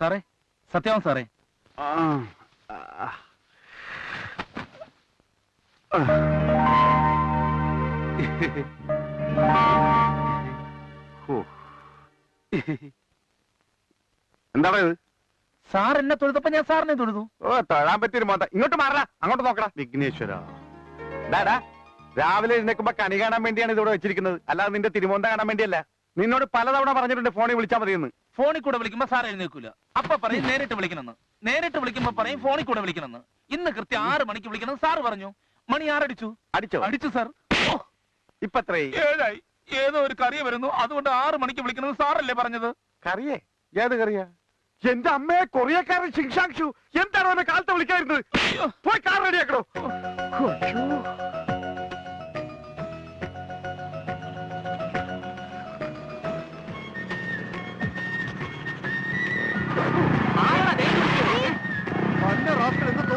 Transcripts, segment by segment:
സാറേ സത്യവാൻ സാറേ. എന്താടാ ഇത്? സാർ എന്നെ തൊഴുതപ്പോ ഞാൻ സാറിനെ തൊഴുതു. ഓ തൊഴാൻ പറ്റിയൊരു മോന്ത. ഇങ്ങോട്ട് മാറാ അങ്ങോട്ട് നോക്കടാ. വിഘ്നേശ്വര. ഡാടാ രാവിലെ എഴുന്നേക്കുമ്പോ കണി കാണാൻ വേണ്ടിയാണ് ഇതിവിടെ വെച്ചിരിക്കുന്നത്. അല്ലാതെ നിന്റെ തിരുമോന്ത കാണാൻ വേണ്ടിയല്ല. നിന്നോട് പലതവണ പറഞ്ഞിട്ടുണ്ട് ഫോണിൽ വിളിച്ചാൽ മതിയെന്ന്. ഫോണിൽ കൂടെ വിളിക്കുമ്പോ സാർ എഴുന്നേക്കൂല അപ്പൊ പറയും നേരിട്ട് വിളിക്കണമെന്ന്. നേരിട്ട് വിളിക്കുമ്പോ പറയും ഫോണിൽ കൂടെ വിളിക്കണമെന്ന്. ഇന്ന് കൃത്യം ആറ് മണിക്ക് വിളിക്കണം സാർ പറഞ്ഞു. മണി ആറടിച്ചു. അടിച്ചോ? അടിച്ചു സാർ. ഇപ്പൊ ഏഴായി. ഏതോ ഒരു കറിയ വരുന്നു. അതുകൊണ്ട് ആറ് മണിക്ക് വിളിക്കണം സാറല്ലേ പറഞ്ഞത്? കറിയേ? ഏത് കറിയാ? എന്റെ അമ്മയെ കൊറിയക്കാരൻ ശിക്ഷാക്ഷു എന്താണ് അവനെ കാലത്ത് വിളിക്കായിരുന്നത് പോയി കാർ റെഡിയാക്കണോ?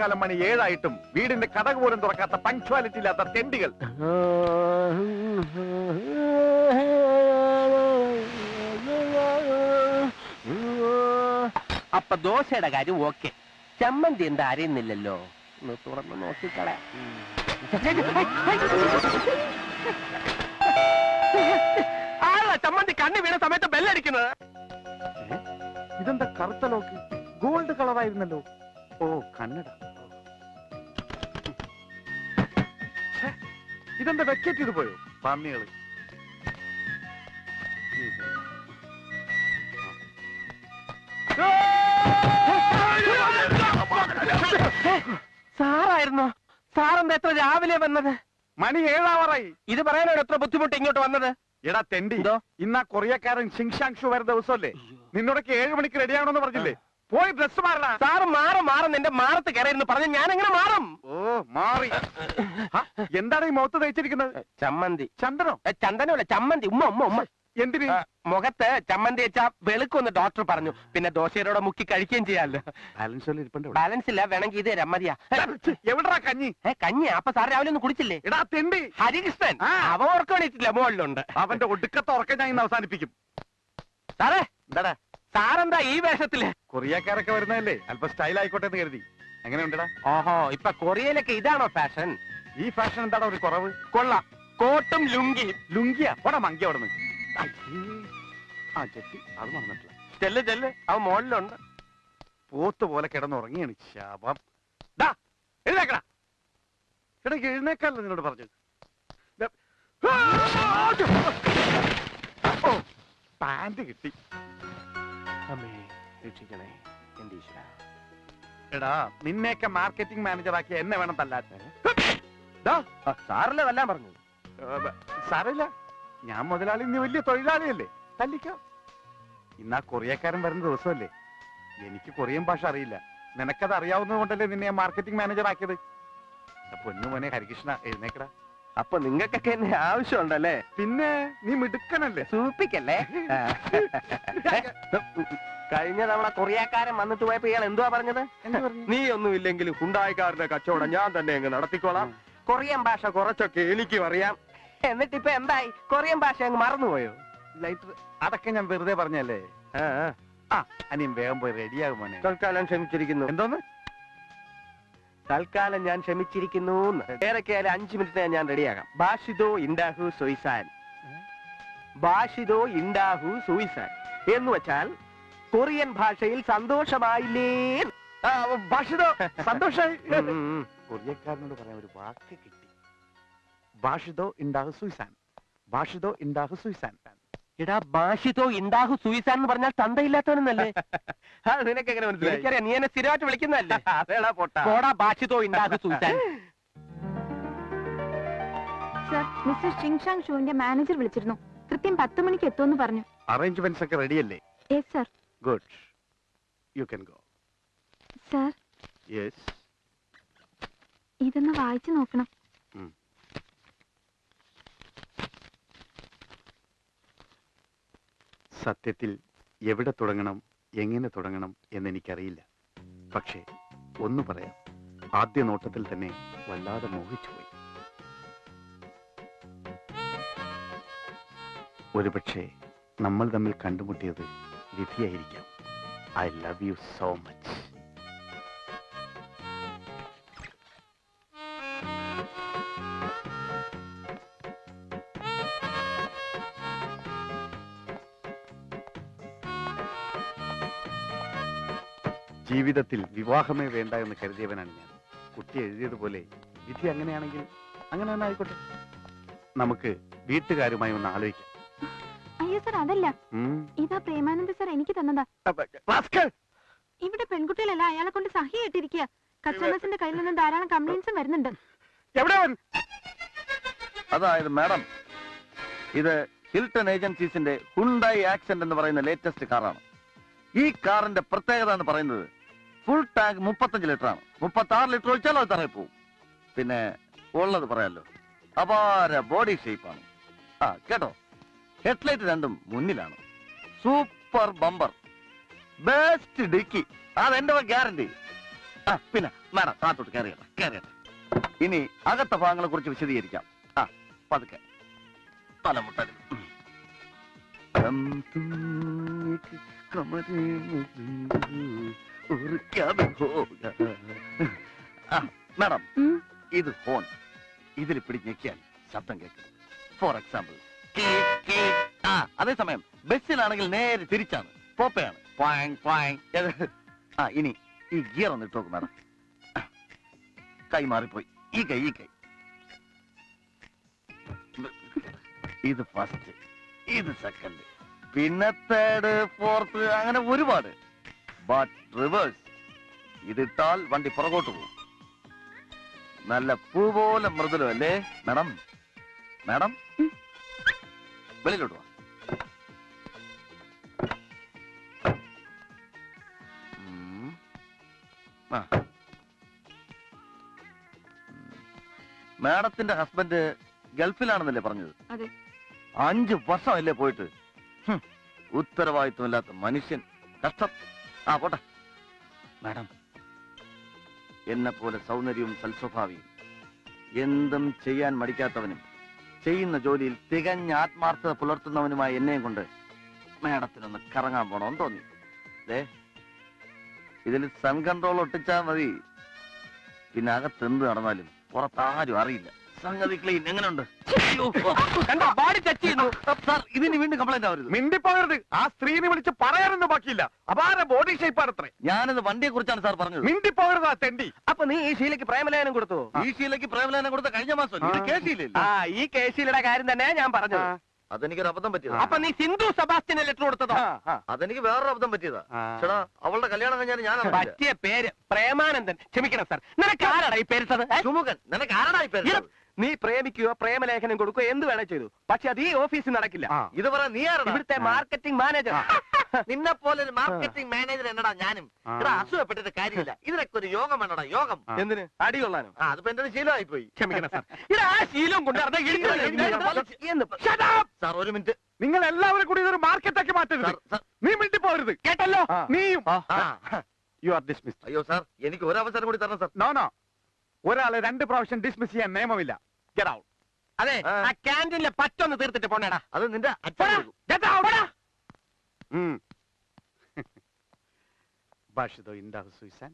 കാലം മണി ഏഴായിട്ടും വീടിന്റെ കഥക് പോലും തുറക്കാത്ത പങ്ക്ച്വാലിറ്റി ഇല്ലാത്ത തെണ്ടികൾ. അപ്പൊ ദോശയുടെ കാര്യം ഓക്കെ. ചമ്മന്തി എന്താ അറിയുന്നില്ലല്ലോ ഒന്ന് തുറന്ന് നോക്കിക്കളെ. ആളാ ചമ്മന്തി കണ്ണി വീണ സമയത്ത് ബെല്ലടിക്കുന്നത് ഇതെന്താ കറുത്ത ലോക്ക്? ഗോൾഡ് കളറായിരുന്നല്ലോ ഓ കന്നഡ. ഇതെന്താ വെക്കറ്റ് ചെയ്ത് പോയോ? പന്നികൾ. സാറായിരുന്നോ? സാറെന്താ എത്ര രാവിലെ വന്നത്? മണി ഏഴാവറായി. ഇത് പറയാനാണ് എത്ര ബുദ്ധിമുട്ട് ഇങ്ങോട്ട് വന്നത്? എടാ തെണ്ടി ഇന്നാ കൊറിയക്കാരൻ ഷിങ്ഷാങ്ഷു വരുന്ന ദിവസമല്ലേ? നിന്നോടൊക്കെ ഏഴ് മണിക്ക് റെഡിയാകണമെന്ന് പറഞ്ഞില്ലേ? പോയി ഡ്രസ് മാറണ. സാറ് മാറ മാറും നിന്റെ മാറത്ത് കയറിയിരുന്ന് പറഞ്ഞ ഞാൻ എങ്ങനെ മാറും? ഓ മാറി. എന്താണ് ഈ മുഖത്ത് തയ്ച്ചിരിക്കുന്നത് ചമ്മന്തി. ചന്ദനോ? ചന്ദനമല്ല ചമ്മന്തി. ഉമ്മ ഉമ്മ ഉമ്മ. എന്തിന്? മുഖത്ത് ചമ്മന്തി വെച്ചാ വെളുക്കൊന്ന് ഡോക്ടർ പറഞ്ഞു. പിന്നെ ദോശയോടെ മുക്കി കഴിക്കുകയും ചെയ്യാമല്ലോ ബാലൻസ് ബാലൻസ് ഇല്ല വേണമെങ്കിൽ ഇത് തരാം മതിയാ. എവിടാ കഞ്ഞി? കഞ്ഞി അപ്പൊ സാർ രാവിലെ ഒന്നും കുടിച്ചില്ലേ? എടാ തെണ്ടി. ഹരികൃഷ്ണൻ. അവ ഉറക്കം ഓർക്കണിട്ടില്ല മുകളിലുണ്ട്. അവന്റെ ഒടുക്കത്തെ ഉറക്കം ഞാൻ ഇന്ന് അവസാനിപ്പിക്കും. സാറേ. എന്താടാ? സാറെന്താ ഈ വേഷത്തിൽ? കൊറിയക്കാരൊക്കെ വരുന്നതല്ലേ? അല്പം സ്റ്റൈൽ ആയിക്കോട്ടെ എന്ന് കരുതി. എങ്ങനെയുണ്ടടാ? ഓഹോ ഇപ്പൊ കൊറിയയിലൊക്കെ ഇതാണോ ഫാഷൻ ഈ ഫാഷൻ എന്താടാ ഒരു കുറവ്? കൊള്ളാം. കോട്ടും ലുങ്കി ലുങ്കിയാ? ഓടാ മങ്കി അവിടെ നിന്ന് ആ ചെട്ടി അത് മറന്നിട്ടില്ല. ചെല്ല് ചെല്ല്. അവ മോളിലുണ്ട്. പോത്ത് പോലെ കിടന്നുറങ്ങിയാണ്. ശാപം. ഡാ എഴുന്നേക്കടാ. എഴുന്നേക്കാല്ലോ നിന്നോട് പറഞ്ഞു പാന്റ് പാന്റ് കിട്ടി. അമ്മേ രക്ഷിക്കണേ എന്റെ ഈശ്വര. എടാ നിന്നെയൊക്കെ മാർക്കറ്റിംഗ് മാനേജർ ആക്കി എന്നെ വേണം തല്ലാൻ. ഡാ സാറല്ലേ വല്ലാൻ പറഞ്ഞു ഏ, ഞാൻ മുതലാളി നീ വലിയ തൊഴിലാളിയല്ലേ. തല്ലിക്കാം. ഇന്നാ കൊറിയക്കാരൻ വരുന്ന ദിവസമല്ലേ. എനിക്ക് കൊറിയൻ ഭാഷ അറിയില്ല. നിനക്കത് അറിയാവുന്നത് കൊണ്ടല്ലേ നിന്നെ മാർക്കറ്റിംഗ് മാനേജർ ആക്കിയത് പൊന്നു മോനെ ഹരികൃഷ്ണ എഴുന്നേക്കടാ. അപ്പൊ നിങ്ങൾക്കൊക്കെ എന്നെ ആവശ്യമുണ്ടല്ലേ? പിന്നെ നീ മിടുക്കനല്ലേ? സൂപ്പിക്കല്ലേ? കഴിഞ്ഞ തവണ കൊറിയക്കാരൻ വന്നിട്ട് പോയപ്പോ ഇയാൾ എന്തുവാ പറഞ്ഞത്? നീ ഒന്നും ഇല്ലെങ്കിൽ കുണ്ടായിക്കാരുടെ കച്ചവടം ഞാൻ തന്നെ അങ്ങ് നടത്തിക്കോളാം. കൊറിയൻ ഭാഷ കുറച്ചൊക്കെ എനിക്കും അറിയാം. എന്നിട്ട് ഇപ്പൊ എന്തായി? കൊറിയൻ ഭാഷ അങ്ങ് മറന്നുപോയോ? ലൈറ്റർ അതൊക്കെ ഞാൻ വെറുതെ പറഞ്ഞല്ലേ? ആ, അനിയും വേഗം പോയി റെഡിയാകും മോനെ. തൽക്കാലം ക്ഷമിച്ചിരിക്കുന്നു. എന്തോന്ന്? തൽക്കാലം ഞാൻ ക്ഷമിച്ചിരിക്കുന്നു. ഏറെക്കാലം അഞ്ചു മിനിറ്റ് ഞാൻ റെഡിയാകാം. ബാഷിദോ ഇൻഡാഹു സൊയ്സാൻ. ബാഷിദോ ഇൻഡാഹു സൊയ്സാൻ. എന്ന് വെച്ചാൽ കൊറിയൻ ഭാഷയിൽ സന്തോഷമായില്ലേ ഭാഷിതോ ഉം. കൊറിയക്കാരനോട് പറയാൻ ഒരു വാക്ക് കിട്ടി. ഭാഷിതോ ഇണ്ടാഹു സുയിസാൻ. ഭാഷിതോ ഇണ്ടാഹു സുയിസാൻ. എടാ ഭാഷിതോ ഇണ്ടാഹു സൂയിസാൻ എന്ന് പറഞ്ഞാൽ തന്തയില്ലാത്തവനെന്നല്ലേ? നിനക്ക് എങ്ങനെ മനസ്സിലായി? നീ എന്നെ സ്ഥിരമായിട്ട് വിളിക്കുന്നല്ലേ അതേടാ പൊട്ടാ. പോടാ ഭാഷിതോ ഇണ്ടാഹു സൂയിസാൻ സർ മിസ്റ്റർ ഷിങ്ഷാങ് ഷോന്റെ മാനേജർ വിളിച്ചിരുന്നു. കൃത്യം പത്ത് മണിക്ക് എത്തുമെന്ന് പറഞ്ഞു. അറേഞ്ച്മെന്റ്സ് ഒക്കെ റെഡിയല്ലേ yes sir good you can go sir yes ഇതൊന്ന് വായിച്ചു നോക്കണം. സത്യത്തിൽ എവിടെ തുടങ്ങണം എങ്ങനെ തുടങ്ങണം എന്നെനിക്കറിയില്ല. പക്ഷേ ഒന്ന് പറയാം. ആദ്യ നോട്ടത്തിൽ തന്നെ വല്ലാതെ മോഹിച്ചുപോയി ഒരുപക്ഷെ നമ്മൾ തമ്മിൽ കണ്ടുമുട്ടിയത് വിധിയായിരിക്കാം. I love you so much ജീവിതത്തിൽ വിവാഹമേ വേണ്ട എന്ന് കരുതിയവനാണ് ഞാൻ. കുട്ടി എഴുതിയതുപോലെ വിധി അങ്ങനെയാണെങ്കിൽ അങ്ങനെ തന്നെ ആയിക്കോട്ടെ. നമുക്ക് വീട്ടുകാരുമായി ഒന്ന് ആലോചിക്കാം. അയ്യോ സർ അതല്ല. ഉം. ഇതാ പ്രേമാനന്ദ സർ എനിക്ക് തന്നതാ! ഇവിടെ പെൺകുട്ടികളല്ല അയാളെ കൊണ്ട് സഹി ഇട്ടിരിക്കുക കസ്റ്റമേഴ്സിന്റെ കയ്യിൽ നിന്ന് ധാരാളം കംപ്ലൈന്റ്സും വരുന്നുണ്ട്. എവിടെ അവൻ? അതായത് മാഡം ഇത് ഹിൽട്ടൺ ഏജൻസീസിന്റെ ഹുണ്ടായി ആക്സെന്റ് എന്ന് പറയുന്ന ലേറ്റസ്റ്റ് കാറാണ് ഈ കാറിന്റെ പ്രത്യേകത എന്ന് പറയുന്നത് ഫുൾ ടാങ്ക് മുപ്പത്തഞ്ച് ലിറ്റർ ആണ്. മുപ്പത്തി ആറ് ലിറ്റർ ഒഴിച്ചാൽ അത് തറയിൽ പോവും. പിന്നെ ഉള്ളത് പറയാലോ. അപാര ബോഡി ഷേപ്പാണ് ആ കേട്ടോ? ഹെഡ്ലൈറ്റ് രണ്ടും മുന്നിലാണ്. Super bumper best dicky. അതെന്റെ ഗ്യാരണ്ടി ആ പിന്നെ മാഡം താത്തോട്ട് കയറിയട്ടെ കയറിയട്ടെ ഇനി അകത്ത ഭാഗങ്ങളെ കുറിച്ച് വിശദീകരിക്കാം. ആ പതുക്കെ. തലമുട്ടൽ हम മാഡം. ഇത് ഫോൺ. ഇതിൽ പിടി ഞെക്കിയാൽ ശബ്ദം കേൾക്കും ഫോർ എക്സാമ്പിൾ ആ അതേസമയം ബസ്സിലാണെങ്കിൽ നേരെ തിരിച്ചാണ്. പോപ്പയാണ്. ആ ഇനി ഈ ഗിയർ ഒന്ന് ഇട്ടോക്കും മാഡം. കൈ മാറിപ്പോയി. ഈ കൈ ഈ കൈ. ഇത് ഫസ്റ്റ് ഇത് സെക്കൻഡ്. പിന്നെ തേർഡ് ഫോർത്ത് അങ്ങനെ ഒരുപാട്. ബട്ട് റിവേഴ്സ് ഇതിട്ടാൽ വണ്ടി പുറകോട്ട് പോകും. നല്ല പൂ പോലെ മൃദുലം അല്ലേ മാഡം? മാഡം? വെളിയിലോട്ട്. മാഡത്തിന്റെ ഹസ്ബൻഡ് ഗൾഫിലാണെന്നല്ലേ പറഞ്ഞത്. വർഷം അല്ലേ പോയിട്ട്. ഉത്തരവാദിത്വമില്ലാത്ത മനുഷ്യൻ. കഷ്ടം. ആ പോട്ടെ. മാഡം. എന്നെ പോലെ സൗന്ദര്യവും സൽസ്വഭാവിയും എന്തും ചെയ്യാൻ മടിക്കാത്തവനും ചെയ്യുന്ന ജോലിയിൽ തികഞ്ഞ ആത്മാർത്ഥത പുലർത്തുന്നവനുമായ എന്നെയും കൊണ്ട് മാഡത്തിനൊന്ന് കറങ്ങാൻ പോണമെന്ന് തോന്നി. ദേ ഇതിൽ സൺ കൺട്രോൾ ഒട്ടിച്ചാൽ മതി. പിന്നെ അകത്ത് എന്ത് നടന്നാലും പുറത്താരും അറിയില്ല. സംഗതി ക്ലീൻ എങ്ങനെയുണ്ട് അയ്യോ. കണ്ടോ ബോഡി ടച്ച് ചെയ്യുന്നു. സാർ ഇതിന് വീണ്ടും കംപ്ലൈന്റ് ആവരുത്. മിണ്ടിപ്പോകരുത്. ആ സ്ത്രീനെ വിളിച്ച് പറയാനൊന്നും ബാക്കിയില്ല. അപാര ബോഡി ഷേപ്പ് ആണത്രേ. ഞാനത് വണ്ടിയെ കുറിച്ചാണ് സാർ പറഞ്ഞത്. മിണ്ടിപ്പോകരുത് ആ തെണ്ടി. അപ്പൊ നീ ഈ ശീലക്ക് പ്രേമലേഖനം കൊടുത്തു? ഈ ശീലക്ക് പ്രേമലേനം കൊടുത്ത കഴിഞ്ഞ മാസം ഇത് കേട്ടില്ലേ ആ ഈ കേസിലെ കാര്യം തന്നെ ഞാൻ പറഞ്ഞത്. അതെനിക്കൊരു അബദ്ധം പറ്റിയതാ. അപ്പൊ നീ സിന്ധു സെബാസ്റ്റ്യന് ലെറ്റർ കൊടുത്തതോ? അതെനിക്ക് വേറൊരു അബദ്ധം പറ്റിയതാ. ചേടാ അവളുടെ കല്യാണം കഴിഞ്ഞാൽ ഞാൻ പറ്റിയ പേര് പ്രേമാനന്ദൻ. ക്ഷമിക്കണം സാർ നിനക്ക് ആരാടാ ഈ പേരിട്ടത്? ഏ? ചുമുകൻ. നിനക്ക് ആരാടാ ഈ പേര്. നീ പ്രേമിക്കുകയോ പ്രേമലേഖനം കൊടുക്കുകയോ എന്ത് വേണേ ചെയ്തു. പക്ഷെ അത് ഈ ഓഫീസിൽ നടക്കില്ല. ഇതുവരെ ഇത് പറ നീ ഇവിടുത്തെ മാർക്കറ്റിംഗ് മാനേജർ. നിന്നെ പോലെ ഒരു മാർക്കറ്റിംഗ് മാനേജർ എന്നടാ ഞാനും. ഇത്ര ഇവിടെ അസുഖപ്പെട്ടിട്ട് കാര്യമില്ല. ഇതിനൊക്കെ ഒരു യോഗം വേണടാ യോഗം. എന്തിന്? അടികൊള്ളാനോ അതിപ്പോ എന്റെ ശീലമായി പോയി ക്ഷമിക്കണം സാർ. ഇത് ആ ശീലം കൊണ്ട്! സാർ ഒരു മിനിറ്റ്. നിങ്ങൾ എല്ലാവരും കൂടി ഇതൊരു മാർക്കറ്റാക്കി മാറ്റരുത്. നീ മിണ്ടി മിണ്ടിപ്പോകരുത് കേട്ടല്ലോ? നീയും. യു ആർ ഡിസ്മിസ് അയ്യോ സാർ എനിക്ക് ഒരു അവസരം കൂടി തരണം സാർ. നോ നോ ഒരാളെ രണ്ട് പ്രാവശ്യം ഡിസ്മിസ് ചെയ്യാൻ നിയമമില്ല. ഗെറ്റ് ഔട്ട് അതെ ആ. ക്യാന്റീനിലെ പറ്റൊന്ന് തീർത്തിട്ട് പോണേടാ. അത് നിന്റെ അച്ഛൻ. കൊടുക്കും. പോടാ. ഉം. ഭാഷിതോ ഇന്താ സുയിസാൻ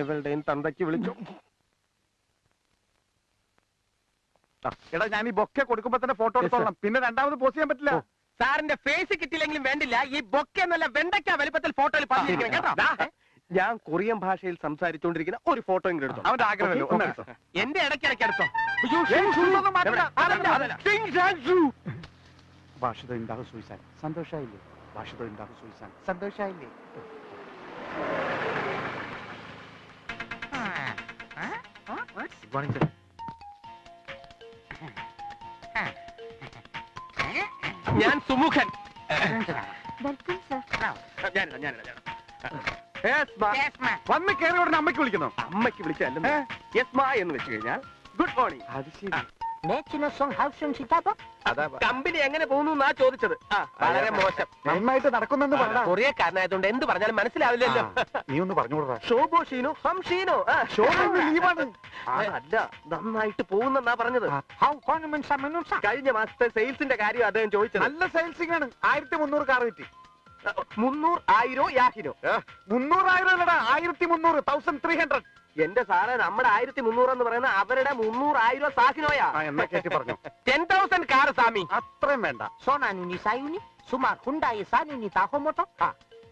എവളുടെയും തന്തയ്ക്ക് വിളിച്ചു. എടാ ഞാൻ ഈ ബൊക്കെ കൊടുക്കുമ്പോ തന്നെ ഫോട്ടോ എടുത്തോളാം പിന്നെ രണ്ടാമത് പോസ്റ്റ് ചെയ്യാൻ പറ്റില്ല. സാറിന്റെ ഫേസ് കിട്ടില്ലെങ്കിലും വേണ്ടില്ല. ഈ ബൊക്കെ എന്നല്ല വെണ്ടയ്ക്ക വലിപ്പത്തിൽ ഫോട്ടോയിൽ പറഞ്ഞിരിക്കണം കേട്ടോ? ദാ, ഞാൻ കൊറിയൻ ഭാഷയിൽ സംസാരിച്ചുകൊണ്ടിരിക്കുന്ന ഒരു ഫോട്ടോ എടുത്തു. അവന്റെ ആഗ്രഹമല്ലോ. എന്റെ ഇടയ്ക്കിടയ്ക്ക് എടുത്തോ. ഭാഷിതോ സുയിസാൻ സന്തോഷായില്ലേ? ഞാൻ സുമുഖൻ. ഞാനില്ല ഞാനില്ല ഞാനിടാം വന്ന് കയറി ഉടനെ അമ്മയ്ക്ക് വിളിക്കുന്നു. അമ്മയ്ക്ക് വിളിച്ചല്ലേ യസ്മ എന്ന് വെച്ച് കഴിഞ്ഞാൽ ഗുഡ് മോർണിംഗ്. അത് ശരി. കമ്പനി എങ്ങനെ പോകുന്നു എന്നാ ചോദിച്ചത്. ആ, വളരെ മോശം. നന്നായിട്ട് നടക്കുന്നെന്ന് പറ കൊറിയക്കാരനായതുകൊണ്ട് എന്ത് പറഞ്ഞാലും മനസ്സിലാവില്ലല്ലോ. നീ ഒന്ന് പറഞ്ഞുകൂടാ ഷോബോ ഷീനോ ഹം ഷീനോ. അല്ല നന്നായിട്ട് പോകുന്നെന്നാ പറഞ്ഞത്. കഴിഞ്ഞ മാസത്തെ സെയിൽസിന്റെ കാര്യം അദ്ദേഹം ചോദിച്ചത്. നല്ല സെയിൽസിംഗ് ആണ് ആയിരത്തി മുന്നൂറ് കാർ കിട്ടി. മുന്നൂറ് ആയിരോ മുന്നൂറായിരം അല്ലടാ ആയിരത്തി മുന്നൂറ് തൗസൻഡ് ത്രീ ഹൺഡ്രഡ് എന്റെ സാറേ നമ്മുടെ ആയിരത്തി മുന്നൂറ് എന്ന് പറയുന്ന അവരുടെ മുന്നൂറായിരം സാഹിനോയാ. എന്നാ കേട്ടി പറഞ്ഞു. ടെൻ തൗസൻഡ് കാർ അത്രയും വേണ്ട.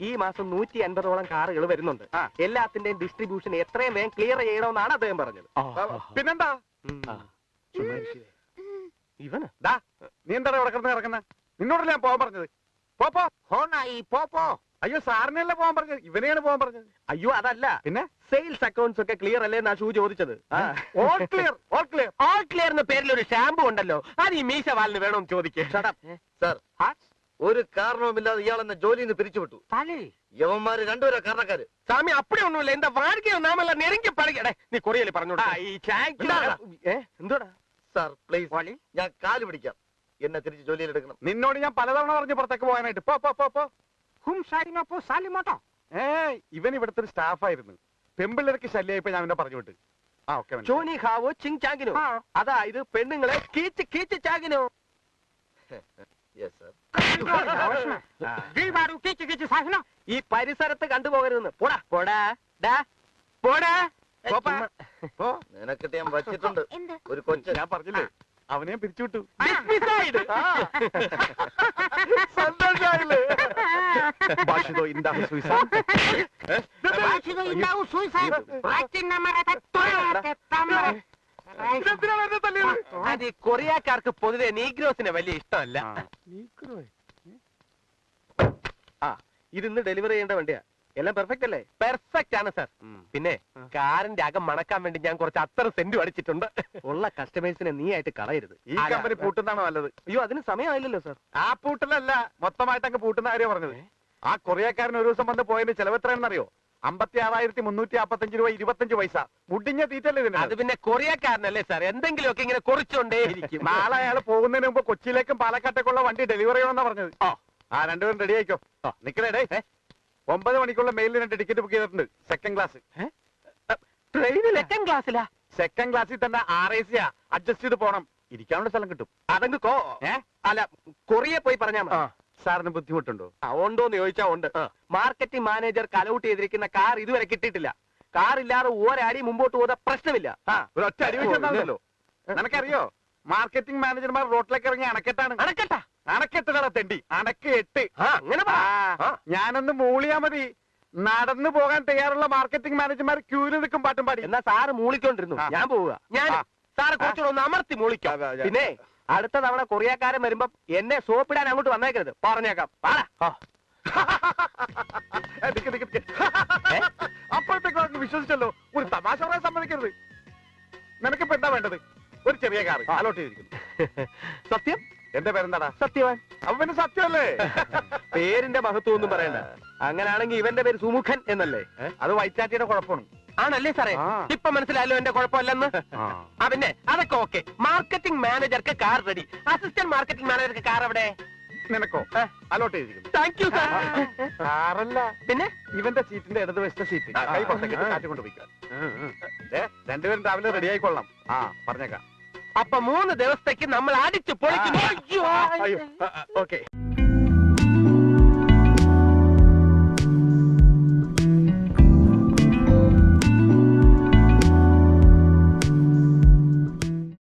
ഈ മാസം നൂറ്റി അൻപതോളം കാറുകൾ വരുന്നുണ്ട്. എല്ലാത്തിന്റെയും ഡിസ്ട്രിബ്യൂഷൻ എത്രയും വേഗം ക്ലിയർ ചെയ്യണമെന്നാണ് അദ്ദേഹം പറഞ്ഞത്. പിന്നെന്താ. ഇവന്? നീ എന്താ ഇവിടെ കിടന്ന് കിടക്കുന്ന? നിന്നോടല്ലേ ഞാൻ പോകാൻ പറഞ്ഞത്? പോ പോപ്പോ. അയ്യോ സാറിനല്ല പോകാൻ പറഞ്ഞത്? ഇവനെയാണ് പോകാൻ പറഞ്ഞത്. അയ്യോ അതല്ല. പിന്നെ? സെയിൽസ് അക്കൗണ്ട്സ് ഒക്കെ ക്ലിയർ അല്ലേ എന്നാ ഷൂ ചോദിച്ചത്? All clear all clear all clear എന്ന പേരിൽ ഒരു ഷാമ്പു ഉണ്ടല്ലോ. അത് ഈ മീശ വാലിന് വേണമെന്ന് ചോദിക്കേ. സർ ഒരു കാരണവുമില്ലാതെ ഇയാൾ എന്നെ ജോലിയിൽ നിന്ന് പിരിച്ചുവിട്ടു. യവന്മാര് രണ്ടുപേരാ കാരണക്കാര്. സ്വാമി അപ്പടി ഒന്നുമില്ല എന്താ വാഴക്കയോ നാമല്ല നെരുങ്ങി പഴകടേ നീ കൊറിയല്ലേ പറഞ്ഞോടാ ഈ? ഏ എന്തോടാ? സാർ പ്ലീസ് ഞാൻ കാൽ പിടിക്കാം. എന്നെ തിരിച്ച് ജോലിയിൽ എടുക്കണം. നിന്നോട് ഞാൻ പലതവണ പറഞ്ഞു പുറത്തേക്ക് പോകാനായിട്ട്. പോ പോ പോ പോ. ഏ ഇവൻ ഇവിടുത്തെ ഒരു സ്റ്റാഫായിരുന്നു. പെമ്പിള്ളർക്ക് ശല്യമായിപ്പോ ഞാൻ അവനെ പറഞ്ഞു വിട്ട്. ആ ഓക്കെ ചോനി ഹാവോ ചിങ് ചാങ്കിനോ അതായത് പെണ്ണുങ്ങളെ കീച്ച് കീച്ച് ഈ പരിസരത്ത് കണ്ടുപോകരുതെന്ന്. പോടാ. പോടാ. ഡാ. പോടാ. പോ. നിനക്കിട്ട് ഞാൻ വച്ചിട്ടുണ്ട്. ഒരു കൊച്ചു. ഞാൻ പറഞ്ഞില്ലേ? അവനെ പിരിച്ചുവിട്ടു? അത് ഈ കൊറിയക്കാർക്ക് പൊതുവെ നീഗ്രോസിനെ വലിയ ഇഷ്ടമല്ല. ആ. ഇത് ഇന്ന് ഡെലിവറി ചെയ്യേണ്ട വണ്ടിയാ. എല്ലാം പെർഫെക്റ്റ് അല്ലേ? പെർഫെക്റ്റ് ആണ് സാർ പിന്നെ കാറിന്റെ അകം മണക്കാൻ വേണ്ടി ഞാൻ കുറച്ച് അത്ര സെന്റ് അടിച്ചിട്ടുണ്ട്. ഉള്ള കസ്റ്റമേഴ്സിനെ നീ ആയിട്ട് കളയരുത്. ഈ കമ്പനി പൂട്ടുന്നതാണോ നല്ലത്? അയ്യോ അതിന് സമയമായില്ലല്ലോ സാർ ആ പൂട്ടലല്ല മൊത്തമായിട്ട് അങ്ങ് പൂട്ടുന്ന കാര്യം പറഞ്ഞത്. ആ കൊറിയക്കാരൻ ഒരു ദിവസം വന്ന് പോയതിന്റെ ചെലവ് എത്രയാണെന്നറിയോ? അമ്പത്തി ആറായിരത്തി മുന്നൂറ്റി അമ്പത്തഞ്ച് രൂപ ഇരുപത്തഞ്ച് പൈസ. മുടിഞ്ഞ തീറ്റല്ലേ ഇതിന്? അത് പിന്നെ കൊറിയക്കാരനല്ലേ സാർ എന്തെങ്കിലുമൊക്കെ ഇങ്ങനെ കുറിച്ചോണ്ടേ ഇരിക്കും. നാളെ അയാൾ പോകുന്നതിന് മുമ്പ് കൊച്ചിയിലേക്കും പാലക്കാട്ടേക്കുള്ള വണ്ടി ഡെലിവറി ചെയ്യണമെന്നാ പറഞ്ഞത്. ആ. ആ രണ്ടുപേരും റെഡി ആയിക്കോ. നിക്കണേ ഡേ ഒമ്പത് മണിക്കുള്ള മെയിലിൽ രണ്ട് ടിക്കറ്റ് ബുക്ക് ചെയ്തിട്ടുണ്ട്. സെക്കൻഡ് ക്ലാസ് ട്രെയിനിൽ സെക്കൻഡ് ക്ലാസ്സിലാ സെക്കൻഡ് ക്ലാസ്സിൽ തന്നെ ആർ എ സിയാ അഡ്ജസ്റ്റ് ചെയ്ത് പോണം. ഇരിക്കാനുള്ള സ്ഥലം കിട്ടും. അതങ്ങ് കോ അല്ല കൊറിയ പോയി പറഞ്ഞാ മതി. സാറിന് ബുദ്ധിമുട്ടുണ്ടോ? ആ, ഉണ്ടോന്ന് ചോദിച്ചാ ഉണ്ട്. മാർക്കറ്റിംഗ് മാനേജർ കലൗട്ട് ചെയ്തിരിക്കുന്ന കാർ ഇതുവരെ കിട്ടിയിട്ടില്ല. കാർ ഇല്ലാതെ ഒരടി മുമ്പോട്ട് പോകുന്ന പ്രശ്നമില്ല. ആ, ഒരു ഒറ്റ അടി നിനക്കറിയോ? മാർക്കറ്റിംഗ് മാനേജർമാർ റോട്ടിലേക്ക് ഇറങ്ങി അണക്കെട്ടാണ്. അണക്കട്ടാ? അണക്കെട്ടുകളെ തെണ്ടി. അണക്ക് എട്ട്. അങ്ങനെ ഞാനൊന്ന് മൂളിയാ മതി. നടന്നു പോകാൻ തയ്യാറുള്ള മാർക്കറ്റിംഗ് മാനേജർമാർ ക്യൂര് നിൽക്കും പാട്ടും പാടി. എന്നാ സാറ് മൂളിക്കൊണ്ടിരുന്നു. ഞാൻ പോവുക. ഞാൻ. സാറ് കുറച്ചുകൂടെ ഒന്ന് അമർത്തി മൂളിക്കാം. പിന്നെ അടുത്ത തവണ കൊറിയക്കാരൻ വരുമ്പോ എന്നെ സോപ്പിടാൻ അങ്ങോട്ട് വന്നേക്കരുത്. പറഞ്ഞേക്കാം. അപ്പോഴത്തേക്ക് വിശ്വസിച്ചല്ലോ. ഒരു തമാശ പറയാൻ സമ്മതിക്കരുത്. നിനക്ക് പെട്ടാ വേണ്ടത്? ഒരു ചെറിയ കാർ ചെയ്തിരിക്കുന്നു. സത്യം? എന്റെ പേരെന്താടാ? സത്യവാൻ. അവന് സത്യല്ലേ പേരിന്റെ മഹത്വം ഒന്നും പറയണ്ട. അങ്ങനാണെങ്കിൽ ഇവന്റെ പേര് സുമുഖൻ എന്നല്ലേ? അത് വൈറ്റാറ്റിയുടെ കുഴപ്പമാണ്. ആണല്ലേ സാറേ. ഇപ്പൊ മനസ്സിലായല്ലോ എന്റെ കുഴപ്പമില്ലെന്ന്? ആ. പിന്നെ അതൊക്കെ ഓക്കെ. മാർക്കറ്റിംഗ് മാനേജർക്ക് കാർ റെഡി. അസിസ്റ്റന്റ് മാർക്കറ്റിംഗ് മാനേജർക്ക് കാർ എവിടെ? നിനക്കോ? അലോട്ട് ചെയ്തിരിക്കുന്നു. Thank you sir. കാറല്ല. പിന്നെ? ഇവന്റെ സീറ്റിന്റെ ഇടതുവശത്തെ സീറ്റ്. കൈ പുറത്തേക്ക് കാറ്റ് കൊണ്ടുപോയിക്കാം. രണ്ടുപേരും രാവിലെ റെഡി ആയിക്കൊള്ളാം ആ പറഞ്ഞേക്കാം. അപ്പൊ മൂന്ന് ദിവസത്തേക്ക് നമ്മൾ അടിച്ചു പൊളിക്കുന്നു ഓക്കെ.